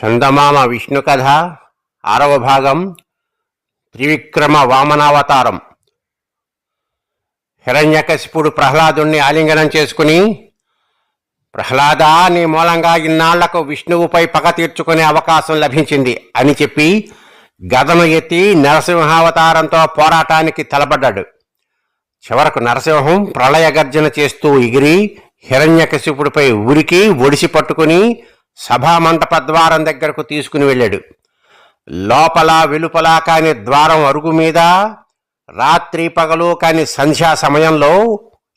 చందమామ విష్ణు కథ ఆరవ భాగం త్రివిక్రమ వామనావతారం. హిరణ్యకశిపుడు ప్రహ్లాదుణ్ణి ఆలింగనం చేసుకుని ప్రహ్లాద నీ మూలంగా ఇన్నాళ్ళకు విష్ణువుపై పగ తీర్చుకునే అవకాశం లభించింది అని చెప్పి గదను ఎత్తి నరసింహావతారంతో పోరాటానికి తలపడ్డాడు. చివరకు నరసింహం ప్రళయ గర్జన చేస్తూ ఎగిరి హిరణ్యకశిపుడిపై ఉరికి ఒడిసి పట్టుకుని సభా మంటప ద్వారం దగ్గరకు తీసుకుని వెళ్ళాడు. లోపల వెలుపల కాని ద్వారం అరుగు మీద రాత్రి పగలు కాని సంధ్యా సమయంలో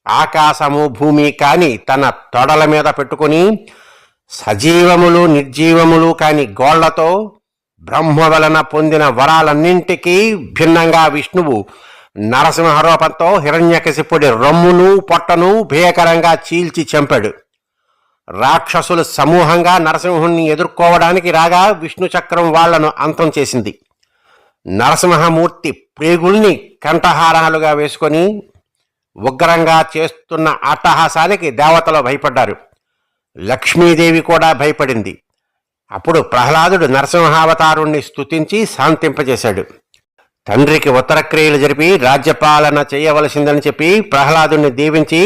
ఆకాశము భూమి కాని తన తొడల మీద పెట్టుకుని సజీవములు నిర్జీవములు కాని గోళ్ళతో బ్రహ్మ వలన పొందిన వరాలన్నింటికీ భిన్నంగా విష్ణువు నరసింహరూపంతో హిరణ్యకశిపుడి రొమ్మును పొట్టను భీకరంగా చీల్చి చంపాడు. రాక్షసులు సమూహంగా నరసింహుణ్ణి ఎదుర్కోవడానికి రాగా విష్ణు చక్రం వాళ్ళను అంతం చేసింది. నరసింహమూర్తి ప్రేగుల్ని కంఠహారాలుగా వేసుకొని ఉగ్రంగా చేస్తున్న అట్టహాసానికి దేవతలు భయపడ్డారు. లక్ష్మీదేవి కూడా భయపడింది. అప్పుడు ప్రహ్లాదుడు నరసింహావతారుణ్ణి స్తుతించి శాంతింపజేశాడు. తండ్రికి ఉత్తరక్రియలు జరిపి రాజ్యపాలన చేయవలసిందని చెప్పి ప్రహ్లాదుని దీవించి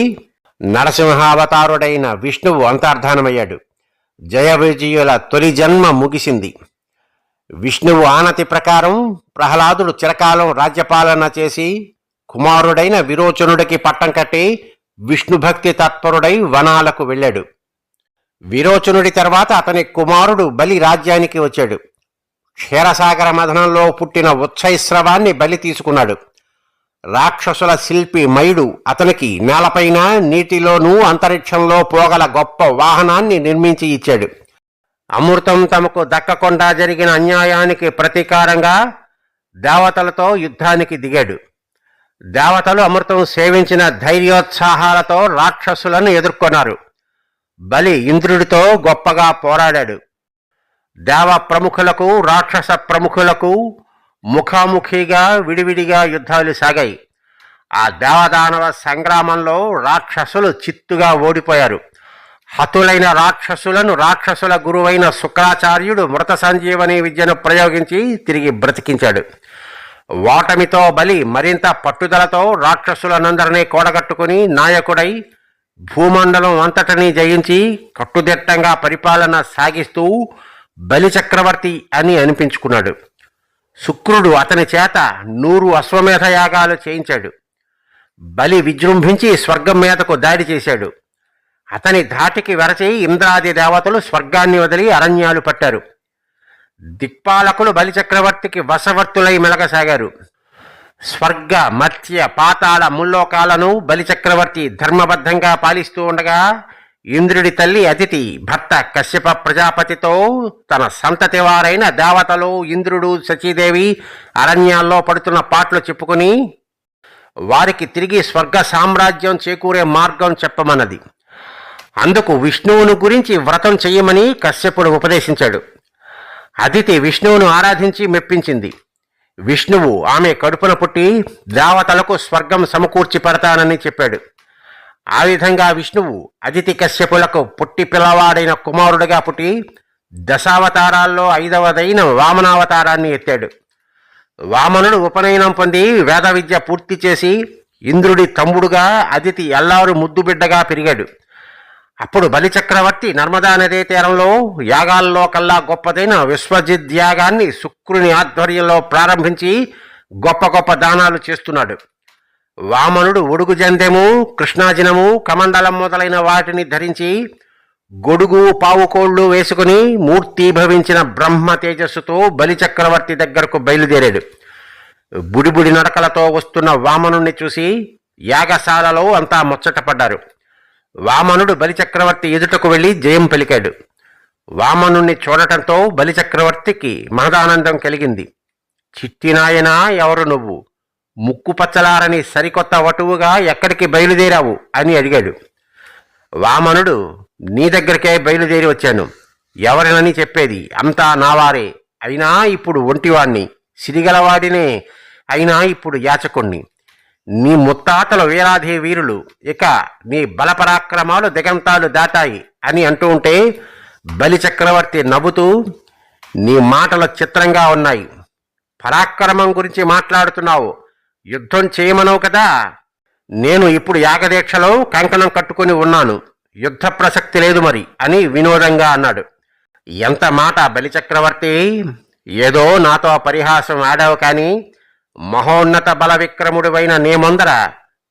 నరసింహావతారుడైన విష్ణువు అంతర్ధానమయ్యాడు. జయ విజయుల తొలి జన్మ ముగిసింది. విష్ణువు ఆనతి ప్రకారం ప్రహ్లాదుడు చిరకాలం రాజ్యపాలన చేసి కుమారుడైన విరోచనుడికి పట్టం కట్టి విష్ణుభక్తి తత్పరుడై వనాలకు వెళ్ళాడు. విరోచనుడి తర్వాత అతని కుమారుడు బలి రాజ్యానికి వచ్చాడు. క్షీరసాగర మథనంలో పుట్టిన ఉచ్చైస్రవాన్ని బలి తీసుకున్నాడు. రాక్షసుల శిల్పి మయుడు అతనికి నేలపైన నీటిలోనూ అంతరిక్షంలో పోగల గొప్ప వాహనాన్ని నిర్మించి ఇచ్చాడు. అమృతం తమకు దక్కకుండా జరిగిన అన్యాయానికి ప్రతీకారంగా దేవతలతో యుద్ధానికి దిగాడు. దేవతలు అమృతం సేవించిన ధైర్యోత్సాహాలతో రాక్షసులను ఎదుర్కొన్నారు. బలి ఇంద్రుడితో గొప్పగా పోరాడాడు. దేవ ప్రముఖులకు రాక్షస ప్రముఖులకు ముఖాముఖిగా విడివిడిగా యుద్ధాలు సాగాయి. ఆ దేవదానవ సంగ్రామంలో రాక్షసులు చిత్తుగా ఓడిపోయారు. హతులైన రాక్షసులను రాక్షసుల గురువైన శుక్రాచార్యుడు మృత సంజీవని విద్యను ప్రయోగించి తిరిగి బ్రతికించాడు. ఓటమితో బలి మరింత పట్టుదలతో రాక్షసులనందరినీ కూడగట్టుకుని నాయకుడై భూమండలం అంతటినీ జయించి కట్టుదిట్టంగా పరిపాలన సాగిస్తూ బలి చక్రవర్తి అని అనిపించుకున్నాడు. శుక్రుడు అతని చేత నూరు అశ్వమేధ యాగాలు చేయించాడు. బలి విజృంభించి స్వర్గం మీదకు దాడి చేశాడు. అతని ధాటికి వెరచేయి ఇంద్రాది దేవతలు స్వర్గాన్ని వదిలి అరణ్యాలు పట్టారు. దిక్పాలకులు బలిచక్రవర్తికి వశవర్తులై మెలగసాగారు. స్వర్గ మత్స్య పాతాళ ముల్లోకాలను బలిచక్రవర్తి ధర్మబద్ధంగా పాలిస్తూ ఉండగా ఇంద్రుడి తల్లి అతిథి భర్త కశ్యప ప్రజాపతితో తన సంతతి వారైన దేవతలు ఇంద్రుడు శచీదేవి అరణ్యాల్లో పడుతున్న పాటలు చెప్పుకుని వారికి తిరిగి స్వర్గ సామ్రాజ్యం చేకూరే మార్గం చెప్పమన్నది. అందుకు విష్ణువును గురించి వ్రతం చెయ్యమని కశ్యపుడు ఉపదేశించాడు. అదితి విష్ణువును ఆరాధించి మెప్పించింది. విష్ణువు ఆమె కడుపున పుట్టి దేవతలకు స్వర్గం సమకూర్చి పెడతానని చెప్పాడు. ఆ విధంగా విష్ణువు అదితి కశ్యపులకు పుట్టి పిల్లవాడైన కుమారుడిగా పుట్టి దశావతారాల్లో ఐదవదైన వామనావతారాన్ని ఎత్తాడు. వామనుడు ఉపనయనం పొంది వేద విద్య పూర్తి చేసి ఇంద్రుడి తమ్ముడుగా అదితి ఎల్లారు ముద్దు బిడ్డగా పెరిగాడు. అప్పుడు బలిచక్రవర్తి నర్మదా నదీ తీరంలో యాగాల్లో కల్లా గొప్పదైన విశ్వజిత్ యాగాన్ని శుక్రుని ఆధ్వర్యంలో ప్రారంభించి గొప్ప గొప్ప దానాలు చేస్తున్నాడు. వామనుడు ఒడుగు జందెము కృష్ణాజినము కమండలం మొదలైన వాటిని ధరించి గొడుగు పావుకోళ్ళు వేసుకుని మూర్తి భవించిన బ్రహ్మ తేజస్సుతో బలిచక్రవర్తి దగ్గరకు బయలుదేరాడు. బుడిబుడి నడకలతో వస్తున్న వామనుణ్ణి చూసి యాగశాలలో అంతా ముచ్చటపడ్డారు. వామనుడు బలిచక్రవర్తి ఎదుటకు వెళ్ళి జయం పలికాడు. వామనుణ్ణి చూడటంతో బలిచక్రవర్తికి మహదానందం కలిగింది. చిట్టినాయనా ఎవరు నువ్వు? ముక్కు పచ్చలారని సరికొత్త వటువుగా ఎక్కడికి బయలుదేరావు అని అడిగాడు. వామనుడు నీ దగ్గరికే బయలుదేరి వచ్చాను. ఎవరినని చెప్పేది? అంతా నావారే. అయినా ఇప్పుడు ఒంటివాణ్ణి. సిరిగలవాడినే అయినా ఇప్పుడు యాచకుణ్ణి. నీ ముత్తాతల వీరాధి వీరులు ఇక నీ బలపరాక్రమాలు దిగంతాలు దాటాయి అని అంటూ ఉంటే బలి చక్రవర్తి నవ్వుతూ నీ మాటలు చిత్రంగా ఉన్నాయి. పరాక్రమం గురించి మాట్లాడుతున్నావు. యుద్ధం చేయమనవు కదా? నేను ఇప్పుడు యాగదీక్షలో కంకణం కట్టుకుని ఉన్నాను. యుద్ధ ప్రసక్తి లేదు మరి అని వినోదంగా అన్నాడు. ఎంత మాట బలిచక్రవర్తి! ఏదో నాతో పరిహాసం ఆడావు కానీ మహోన్నత బల విక్రముడివైన నేమందర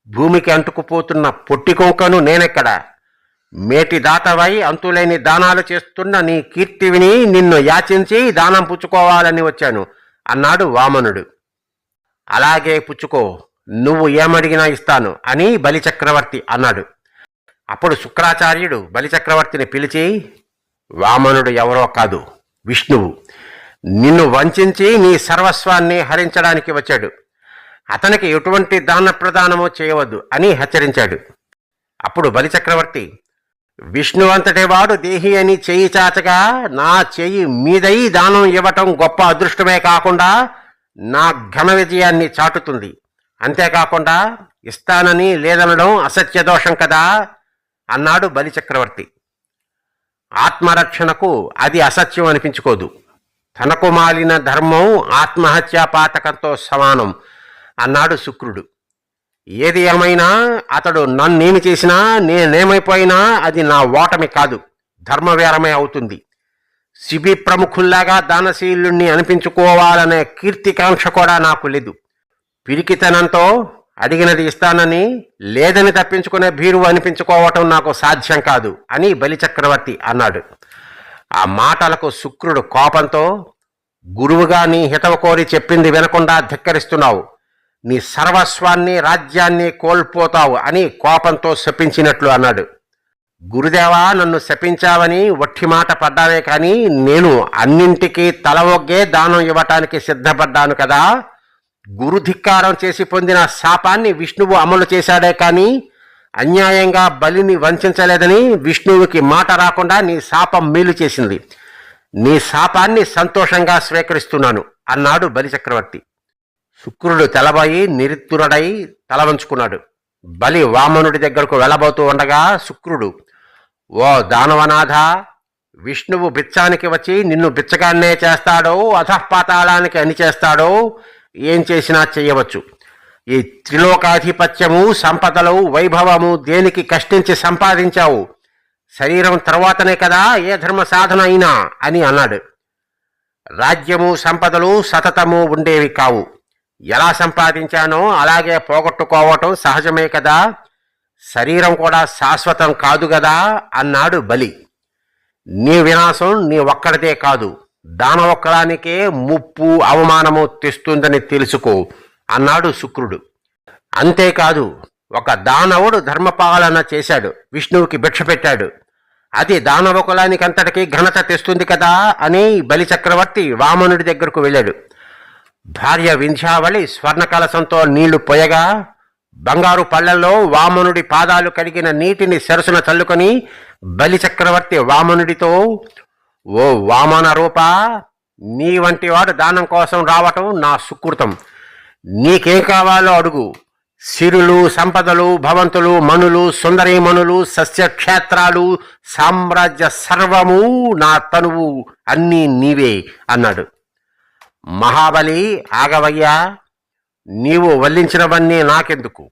భూమికి అంటుకుపోతున్న పొట్టి కొంకను నేనెక్కడ? మేటి దాతవై అంతులేని దానాలు చేస్తున్న నీ కీర్తి విని నిన్ను యాచించి దానం పుచ్చుకోవాలని వచ్చాను అన్నాడు వామనుడు. అలాగే పుచ్చుకో నువ్వు ఏమడిగినా ఇస్తాను అని బలిచక్రవర్తి అన్నాడు. అప్పుడు శుక్రాచార్యుడు బలిచక్రవర్తిని పిలిచి వామనుడు ఎవరో కాదు విష్ణువు. నిన్ను వంచించి నీ సర్వస్వాన్ని హరించడానికి వచ్చాడు. అతనికి ఎటువంటి దాన ప్రదానము చేయవద్దు అని హెచ్చరించాడు. అప్పుడు బలిచక్రవర్తి విష్ణు అంతటివాడు దేహి అని చెయ్యి చాచగా నా చెయ్యి మీదై దానం ఇవ్వటం గొప్ప అదృష్టమే కాకుండా నా ఘన విజయాన్ని చాటుతుంది. అంతేకాకుండా ఇస్తానని లేదనడం అసత్య దోషం కదా అన్నాడు బలిచక్రవర్తి ఆత్మరక్షణకు అది అసత్యం అనిపించుకోదు. తనకు మాలిన ధర్మం ఆత్మహత్యా పాతకంతో సమానం అన్నాడు శుక్రుడు. ఏది ఏమైనా అతడు నన్నేమి చేసినా నేనేమైపోయినా అది నా ఓటమి కాదు. ధర్మవేరమే అవుతుంది. సిబి ప్రముఖుల్లాగా దానశీలుణ్ణి అనిపించుకోవాలనే కీర్తికాంక్ష కూడా నాకు లేదు. పిరికితనంతో అడిగినది ఇస్తానని లేదని తప్పించుకునే భీరు అనిపించుకోవటం నాకు సాధ్యం కాదు అని బలిచక్రవర్తి అన్నాడు. ఆ మాటలకు శుక్రుడు కోపంతో గురువుగా నీ హితవు కోరి చెప్పింది వినకుండా ధిక్కరిస్తున్నావు. నీ సర్వస్వాన్ని రాజ్యాన్ని కోల్పోతావు అని కోపంతో శపించినట్లు అన్నాడు. గురుదేవా నన్ను శపించావని వట్టి మాట పడ్డావే కానీ నేను అన్నింటికీ తల ఒగ్గే దానం ఇవ్వటానికి సిద్ధపడ్డాను కదా. గురుధిక్కారం చేసి పొందిన శాపాన్ని విష్ణువు అమలు చేశాడే కానీ అన్యాయంగా బలిని వంచలేదని విష్ణువుకి మాట రాకుండా నీ శాపం మేలు చేసింది. నీ శాపాన్ని సంతోషంగా స్వీకరిస్తున్నాను అన్నాడు బలి చక్రవర్తి. శుక్రుడు తెలబోయి నిరుత్తురడై తల వంచుకున్నాడు. బలి వామనుడి దగ్గరకు వెళ్ళబోతూ ఉండగా శుక్రుడు ఓ దానవనాథ విష్ణువు బిచ్చానికి వచ్చి నిన్ను బిచ్చగాన్నే చేస్తాడో అధఃపాతాళానికి అని చేస్తాడో ఏం చేసినా చేయవచ్చు. ఈ త్రిలోకాధిపత్యము సంపదలు వైభవము దేనికి కష్టించి సంపాదించావు? శరీరం తర్వాతనే కదా ఏ ధర్మ సాధన అయినా అని అన్నాడు. రాజ్యము సంపదలు సతతము ఉండేవి కావు. ఎలా సంపాదించానో అలాగే పోగొట్టుకోవటం సహజమే కదా. శరీరం కూడా శాశ్వతం కాదు కదా అన్నాడు బలి. నీ వినాశం నీ ఒక్కడిదే కాదు దానవొక్కడానికే ముప్పు అవమానము తెస్తుందని తెలుసుకో అన్నాడు శుక్రుడు. అంతేకాదు ఒక దానవుడు ధర్మపాలన చేశాడు విష్ణువుకి భిక్ష పెట్టాడు. అది దానవ కులానికంతటికి ఘనత తెస్తుంది కదా అని బలిచక్రవర్తి వామనుడి దగ్గరకు వెళ్ళాడు. భార్య వింధ్యావళి స్వర్ణ కలసంతో నీళ్ళు పోయగా బంగారు పళ్ళల్లో వామనుడి పాదాలు కడిగిన నీటిని సరసున చల్లుకొని బలిచక్రవర్తి వామనుడితో ఓ వామన రూప నీ వంటి వాడు దానం కోసం రావటం నా సుకృతం. నీకేం కావాలో అడుగు. సిరులు సంపదలు భవంతులు మనులు సుందరీమణులు సస్యక్షేత్రాలు సామ్రాజ్య సర్వము నా తనువు అన్నీ నీవే అన్నాడు. మహాబలి ఆగవయ్యా నీవు వల్లించినవన్నీ నాకెందుకు?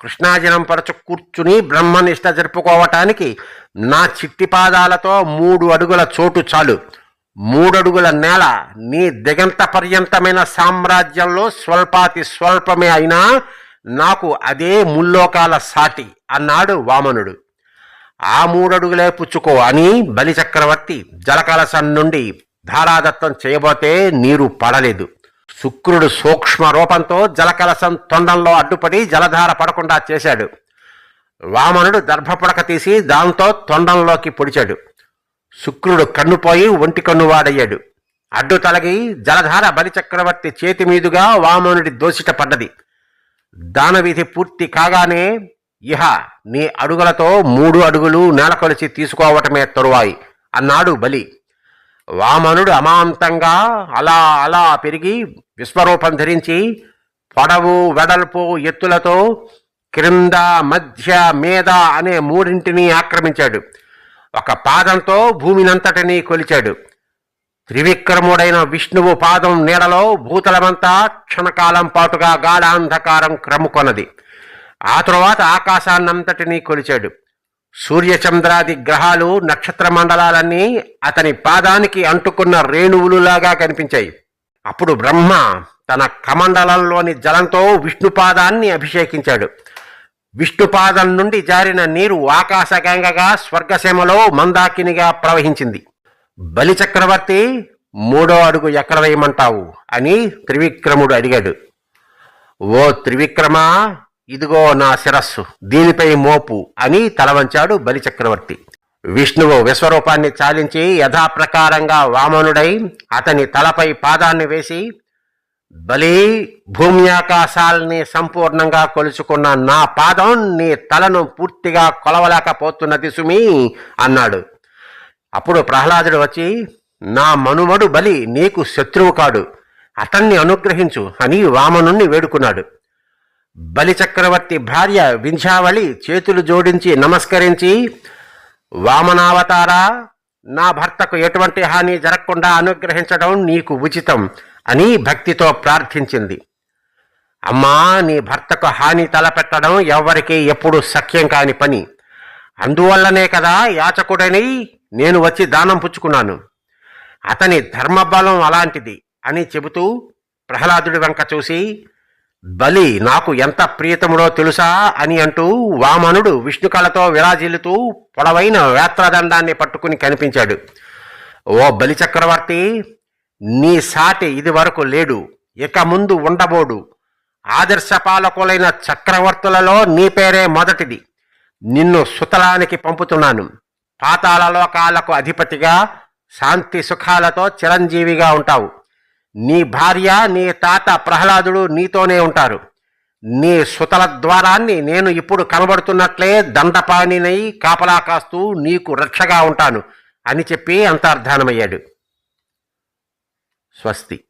కృష్ణాజనం పరచు కూర్చుని బ్రహ్మనిష్ట జరుపుకోవటానికి నా చిట్టి పాదాలతో మూడు అడుగుల చోటు చాలు. మూడడుగుల నేల నీ దిగంత పర్యంతమైన సామ్రాజ్యంలో స్వల్పాతి స్వల్పమే అయినా నాకు అదే ముల్లోకాల సాటి అన్నాడు వామనుడు. ఆ మూడడుగులే పుచ్చుకో అని బలిచక్రవర్తి జలకలసం నుండి ధారాదత్తం చేయబోతే నీరు పడలేదు. శుక్రుడు సూక్ష్మ రూపంతో జలకలసం తొండంలో అడ్డుపడి జలధార పడకుండా చేశాడు. వామనుడు దర్భపడక తీసి దాంతో తొండంలోకి పొడిచాడు. శుక్రుడు కన్నుపోయి ఒంటి కన్ను వాడయ్యాడు. అడ్డు తలగి జలధార బలిచక్రవర్తి చేతి మీదుగా వామనుడి దోసిట పడ్డది. దానవిధి పూర్తి కాగానే ఇహ నీ అడుగులతో మూడు అడుగులు నేలకొలిచి తీసుకోవటమే తరువాయి అన్నాడు బలి. వామనుడు అమాంతంగా అలా అలా పెరిగి విశ్వరూపం ధరించి పొడవు వెడల్పు ఎత్తులతో క్రింద మధ్య మీద అనే మూడింటిని ఆక్రమించాడు. ఒక పాదంతో భూమినంతటినీ కొలిచాడు. త్రివిక్రముడైన విష్ణువు పాదం నీడలో భూతలమంతా క్షణకాలం పాటుగా గాఢాంధకారం క్రమ్ముకొన్నది. ఆ తరువాత ఆకాశాన్నంతటినీ కొలిచాడు. సూర్యచంద్రాది గ్రహాలు నక్షత్ర మండలాలన్నీ అతని పాదానికి అంటుకున్న రేణువులులాగా కనిపించాయి. అప్పుడు బ్రహ్మ తన కమండలంలోని జలంతో విష్ణుపాదాన్ని అభిషేకించాడు. విష్ణుపాదం నుండి జారిన నీరు ఆకాశగంగగా స్వర్గసీమలో మందాకినిగా ప్రవహించింది. బలి చక్రవర్తి మూడో అడుగు ఎక్కడ వేయమంటావు? అని త్రివిక్రముడు అడిగాడు. ఓ త్రివిక్రమ ఇదిగో నా శిరస్సు దీనిపై మోపు అని తలవంచాడు బలి చక్రవర్తి విష్ణువు విశ్వరూపాన్ని చాలించి యథాప్రకారంగా వామనుడై అతని తలపై పాదాన్ని వేసి బలి భూమ్యాకాశాల్ని సంపూర్ణంగా కొలుచుకున్న నా పాదం నీ తలను పూర్తిగా కొలవలేకపోతున్నది సుమి అన్నాడు. అప్పుడు ప్రహ్లాదుడు వచ్చి నా మనుమడు బలి నీకు శత్రువు కాడు. అతన్ని అనుగ్రహించు అని వామనుణ్ణి వేడుకున్నాడు. బలిచక్రవర్తి భార్య వింధ్యావళి చేతులు జోడించి నమస్కరించి వామనావతారా నా భర్తకు ఎటువంటి హాని జరగకుండా అనుగ్రహించడం నీకు ఉచితం అని భక్తితో ప్రార్థించింది. అమ్మా నీ భర్తకు హాని తలపెట్టడం ఎవ్వరికీ ఎప్పుడు సఖ్యం కాని పని. అందువల్లనే కదా యాచకుడని నేను వచ్చి దానం పుచ్చుకున్నాను. అతని ధర్మబలం అలాంటిది అని చెబుతూ ప్రహ్లాదుడి వెంక చూసి బలి నాకు ఎంత ప్రియతముడో తెలుసా అని అంటూ వామనుడు విష్ణుకళతో విరాజిల్లుతూ పొడవైన వేత్రదండాన్ని పట్టుకుని కనిపించాడు. ఓ బలి చక్రవర్తి నీ సాటి ఇది వరకు లేడు. ఇక ముందు ఉండబోడు. ఆదర్శపాలకులైన చక్రవర్తులలో నీ పేరే మొదటిది. నిన్ను సుతలానికి పంపుతున్నాను. పాతాలలోకాలకు అధిపతిగా శాంతి సుఖాలతో చిరంజీవిగా ఉంటావు. నీ భార్య నీ తాత ప్రహ్లాదుడు నీతోనే ఉంటారు. నీ సుతల ద్వారాన్ని నేను ఇప్పుడు కనబడుతున్నట్లే దండపాణినై కాపలా కాస్తూ నీకు రక్షగా ఉంటాను అని చెప్పి అంతర్ధానమయ్యాడు స్వస్తి.